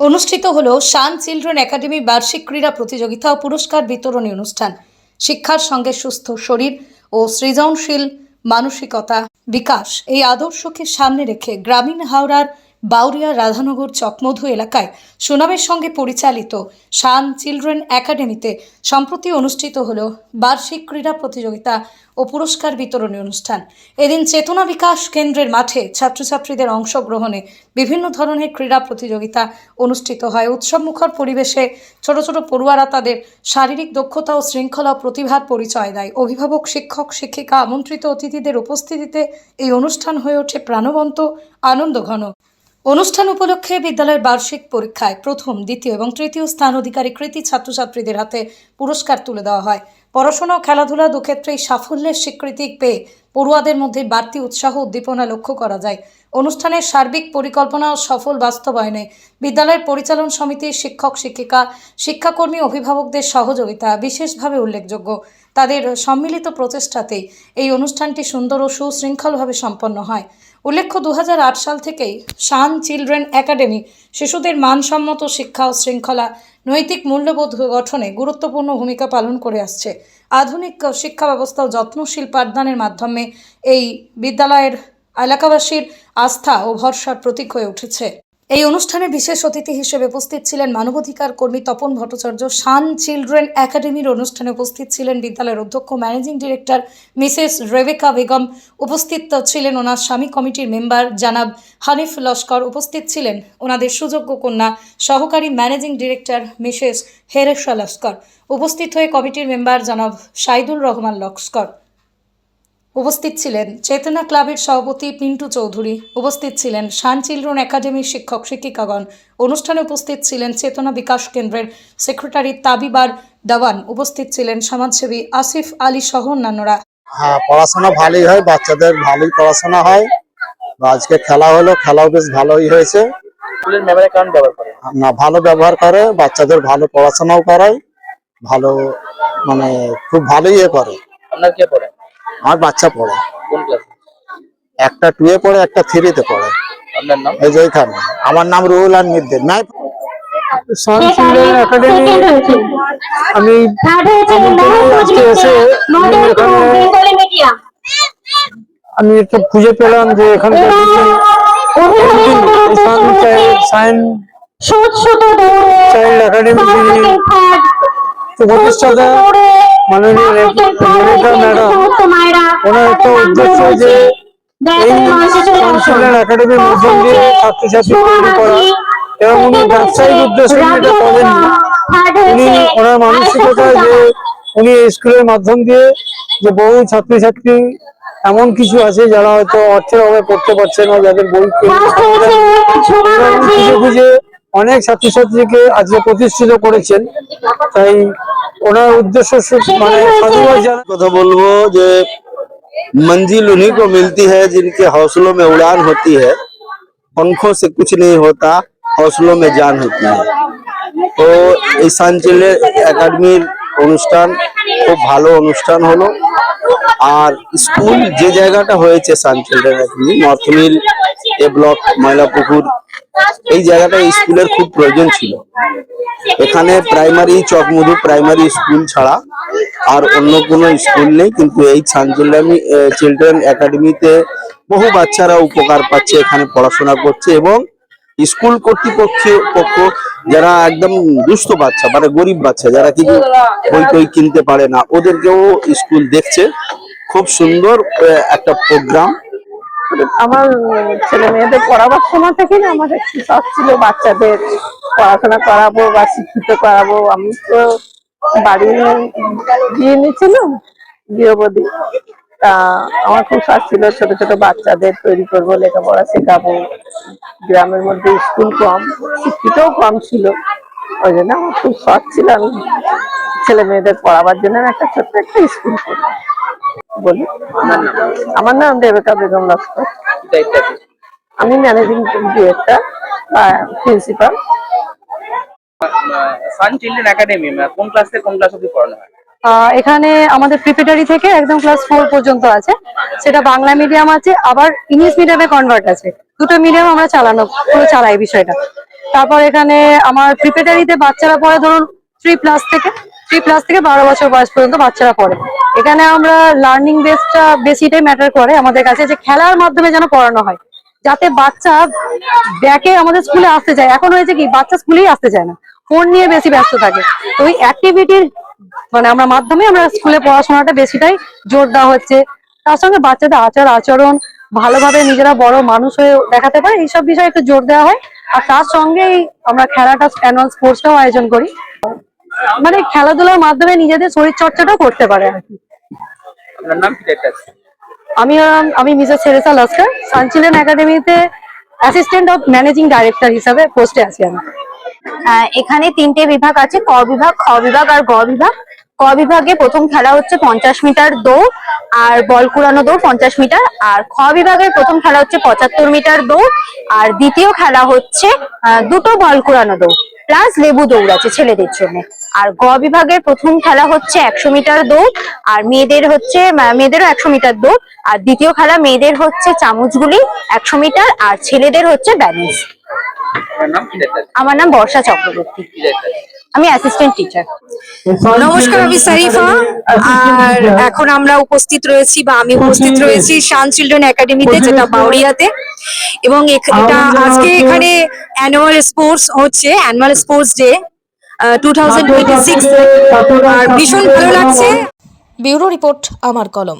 অনুষ্ঠিত হল সান Children academy বার্ষিক ক্রীড়া প্রতিযোগিতা ও পুরস্কার বিতরণী অনুষ্ঠান। শিক্ষার সঙ্গে সুস্থ শরীর ও সৃজনশীল মানসিকতা বিকাশ। এই আদর্শকে সামনে রেখে গ্রামীণ হাওড়ার বাউরিয়া রাধানগর চকমধু এলাকায় সুনামের সঙ্গে পরিচালিত শান চিলড্রেন একাডেমিতে সম্প্রতি অনুষ্ঠিত হল বার্ষিক ক্রীড়া প্রতিযোগিতা ও পুরস্কার বিতরণী অনুষ্ঠান। এদিন চেতনা বিকাশ কেন্দ্রের মাঠে ছাত্রছাত্রীদের অংশগ্রহণে বিভিন্ন ধরনের ক্রীড়া প্রতিযোগিতা অনুষ্ঠিত হয়। উৎসবমুখর পরিবেশে ছোট ছোট পড়ুয়ারা তাদের শারীরিক দক্ষতা ও শৃঙ্খলা প্রতিভার পরিচয় দেয়। অভিভাবক, শিক্ষক, শিক্ষিকা, আমন্ত্রিত অতিথিদের উপস্থিতিতে এই অনুষ্ঠান হয়ে ওঠে প্রাণবন্ত, আনন্দঘন। অনুষ্ঠান উপলক্ষে বিদ্যালয়ের বার্ষিক পরীক্ষায় প্রথম, দ্বিতীয় এবং তৃতীয় স্থান অধিকারী কৃতি ছাত্রছাত্রীদের হাতে পুরস্কার তুলে দেওয়া হয়। পড়াশোনা ও খেলাধুলা দুক্ষেত্রেই সাফল্যের স্বীকৃতি পেয়ে পড়ুয়াদের মধ্যে বাড়তি উৎসাহ উদ্দীপনা লক্ষ্য করা যায়। অনুষ্ঠানের সার্বিক পরিকল্পনা ও সফল বাস্তবায়নে বিদ্যালয়ের পরিচালন সমিতির শিক্ষক, শিক্ষিকা, শিক্ষাকর্মী, অভিভাবকদের সহযোগিতা বিশেষভাবে উল্লেখযোগ্য। তাদের সম্মিলিত প্রচেষ্টাতেই এই অনুষ্ঠানটি সুন্দর ও সুশৃঙ্খলভাবে সম্পন্ন হয়। উল্লেখ্য দু হাজার আট সাল থেকেই শান চিলড্রেন একাডেমি শিশুদের মানসম্মত শিক্ষা ও শৃঙ্খলা, নৈতিক মূল্যবোধ গঠনে গুরুত্বপূর্ণ ভূমিকা পালন করে আসছে। আধুনিক শিক্ষা ব্যবস্থা ও যত্নশীল পাঠদানের মাধ্যমে এই বিদ্যালয়ের এলাকাবাসীর আস্থা ও ভরসার প্রতীক হয়ে উঠেছে। এই অনুষ্ঠানে বিশেষ অতিথি হিসেবে উপস্থিত ছিলেন মানবাধিকার কর্মী তপন ভট্টাচার্য শান চিলড্রেন একাডেমির অনুষ্ঠানে উপস্থিত ছিলেন বিদ্যালয়ের অধ্যক্ষ, managing director Mrs Rebeka Begum, উপস্থিত ছিলেন ওনার স্বামী কমিটির মেম্বার জানাব হানিফ লস্কর, উপস্থিত ছিলেন ওনাদের সুযোগ্য কন্যা, সহকারী managing director Mrs Heresha Laskar, উপস্থিত হয়ে কমিটির মেম্বার জানাব সাইদুল রহমান লস্কর। উপস্থিত ছিলেন চেতনা ক্লাবের সভাপতি পিন্টু চৌধুরী উপস্থিত ছিলেন শান চিলড্রেন একাডেমির শিক্ষক শিক্ষিকাগণ অনুষ্ঠানে উপস্থিত ছিলেন চেতনা বিকাশ কেন্দ্রের সেক্রেটারি তাবিবার দাওয়ান উপস্থিত ছিলেন সমাজসেবী আসিফ আলী সহ অন্যান্যরা। হ্যাঁ পড়াশোনা ভালোই হয় বাচ্চাদের ভালোই পড়াশোনা হয়। আজকে খেলা হলো খেলাও বেশ ভালোই হয়েছে। না ভালো ব্যবহার করে বাচ্চাদের ভালো পড়াশোনাও করায় ভালো মানে খুব ভালোই ইয়ে করে। আপনার কে পড়ে? আমার বাচ্চা পড়ে। কোন ক্লাসে একটা টুয়ে পড়ে একটা থ্রিতে পড়ে। আপনার নাম? এই যে ওইখানে আমার নাম রুহুল আন মিদ্দিন নাই সান চিলড্রেন একাডেমি আমি আজকে এসে আমি একটা খুঁজে পেলাম যে এখানকার সায়েন্স চাইল্ড একাডেমি প্রতিষ্ঠাতা মাননীয় রেখা ম্যাডাম ওনার একটা উদ্দেশ্য যে এই চিলড্রেন একাডেমির মাধ্যম দিয়ে ছাত্রছাত্রী তৈরি করা এবং উনি ব্যবসায়িক উদ্দেশ্যে এটা করেননি উনি ওনার মানসিকতা যে উনি স্কুলের মাধ্যম দিয়ে যে বহু ছাত্রছাত্রী এমন কিছু আছে যারা হয়তো অর্থের অভাবে পড়তে পারছে না যাদের বই খুঁজে খুঁজে অনেক ছাত্রছাত্রীকে আজকে প্রতিষ্ঠিত করেছেন তাই ওনার উদ্দেশ্য সু- মানে সাধুবাদ জানা কথা বলবো যে मंजिल उन्हीं को मिलती है जिनके हौसलों में उड़ान होती है पंखों से कुछ नहीं होता हौसलों में जान होती है তো এই সানচিলের একাডেমির অনুষ্ঠান খুব ভালো অনুষ্ঠান হলো আর স্কুল যে জায়গাটা হয়েছে সানচিলের academy north mill A block Moylapukur এই জায়গাটা স্কুলের খুব প্রয়োজন ছিল। এখানে প্রাইমারি চকমধু প্রাইমারি স্কুল ছাড়া আর অন্য কোনো স্কুল নেই, কিন্তু এই সানচিল্ডামি চিলড্রেন একাডেমিতে বহু বাচ্চারা উপকার পাচ্ছে, এখানে পড়াশোনা করছে এবং স্কুল কর্তৃপক্ষ, পক্ষ যারা একদম দুস্থ বাচ্চা মানে গরিব বাচ্চা, যারা কিছু বই টই কিনতে পারে না, ওদেরকেও স্কুল দেখছে। খুব সুন্দর একটা প্রোগ্রাম আমার ছেলে মেয়েদের পড়াবার সময় থেকে না আমার একটু শখ ছিল বাচ্চাদের পড়াশোনা করাবো বা শিক্ষিত করাবো। আমি তো বাড়ি বিয়ে নিয়েছিলাম গৃহবধূ তা আমার খুব শখ ছিল ছোট ছোট বাচ্চাদের তৈরি করব, লেখাপড়া শেখাবো। গ্রামের মধ্যে স্কুল কম, শিক্ষিতও কম ছিল। ওই জন্য আমার খুব শখ ছিল আমি ছেলে মেয়েদের পড়াবার জন্য একটা ছোট্ট একটা স্কুল করব। বলি। আমার নাম রেবেকা বেগম লস্কর। আমি ম্যানেজিং ডিরেক্টর বা প্রিন্সিপাল সান চিলড্রেন একাডেমি কোন ক্লাস থেকে কোন ক্লাস অবধি পড়ানো হয়? আহ, এখানে আমাদের প্রিপেটারি থেকে একদম ক্লাস ফোর পর্যন্ত আছে। সেটা বাংলা মিডিয়াম আছে আবার ইংলিশ মিডিয়ামে কনভার্ট আছে। দুটো মিডিয়াম আমরা চালানো পুরো চালাই বিষয়টা। তারপর এখানে আমার প্রিপেটারিতে বাচ্চারা পড়ে ধরুন থ্রি প্লাস থেকে। থ্রি প্লাস থেকে বারো বছর বয়স পর্যন্ত বাচ্চারা পড়ে। এখানে আমরা লার্নিং বেসটা বেশিটাই ম্যাটার করে আমাদের কাছে যে খেলার মাধ্যমে যেন পড়ানো হয়, যাতে বাচ্চা ব্যাকে আমাদের স্কুলে আসতে চায়। এখন হয়েছে কি, বাচ্চা স্কুলেই আসতে চায় না ফোন নিয়ে বেশি ব্যস্ত থাকে। তো ওই অ্যাক্টিভিটির মানে আমরা মাধ্যমে আমরা স্কুলে পড়াশোনাটা বেশিটাই জোর দেওয়া হচ্ছে। তার সঙ্গে বাচ্চাদের আচার, আচরণ, ভালোভাবে নিজেরা বড় মানুষ হয়ে দেখাতে পারে, এইসব বিষয়ে একটু জোর দেওয়া হয়। আর তার সঙ্গেই আমরা খেলাটা অ্যানুয়াল স্পোর্টসটাও আয়োজন করি। মানে খেলাধুলার মাধ্যমে নিজেদের শরীর চর্চাটাও করতে পারে। আর কি আমি আমি মিসেস সেরেসা লস্কর সানচিলেন একাডেমিতে অ্যাসিস্ট্যান্ট অফ ম্যানেজিং ডাইরেক্টর হিসাবে পোস্টে আছি আমি। এখানে তিনটে বিভাগ আছে ক বিভাগ খ বিভাগ আর গ বিভাগ। ক বিভাগে প্রথম খেলা হচ্ছে পঞ্চাশ মিটার দৌড় আর বল কুড়ানো দৌড় পঞ্চাশ মিটার আর খ বিভাগের প্রথম খেলা হচ্ছে পঁচাত্তর মিটার দৌড় আর দ্বিতীয় খেলা হচ্ছে আহ, দুটো বল কুড়ানো দৌড় প্লাস লেবু দৌড় আছে ছেলেদের জন্য। আর গ বিভাগের প্রথম খেলা হচ্ছে একশো মিটার দৌড় আর মেয়েদের হচ্ছে মেয়েদেরও একশো মিটার দৌড় আর দ্বিতীয় খেলা মেয়েদের হচ্ছে চামচগুলি একশো মিটার আর ছেলেদের হচ্ছে ব্যালেন্স। আমার নাম বর্ষা চক্রবর্তী। আমি অ্যাসিস্ট্যান্ট টিচার নমস্কার আমি সারিফা। আর এখন আমরা উপস্থিত রয়েছি বা আমি উপস্থিত রয়েছি শান চিলড্রেন একাডেমিতে যেটা বাউরিয়াতে এবং এটা আজকে এখানে অ্যানুয়াল স্পোর্টস হচ্ছে annual sports day two six আর ভীষণ ভালো লাগছে। ব্যুরো রিপোর্ট আমার কলম।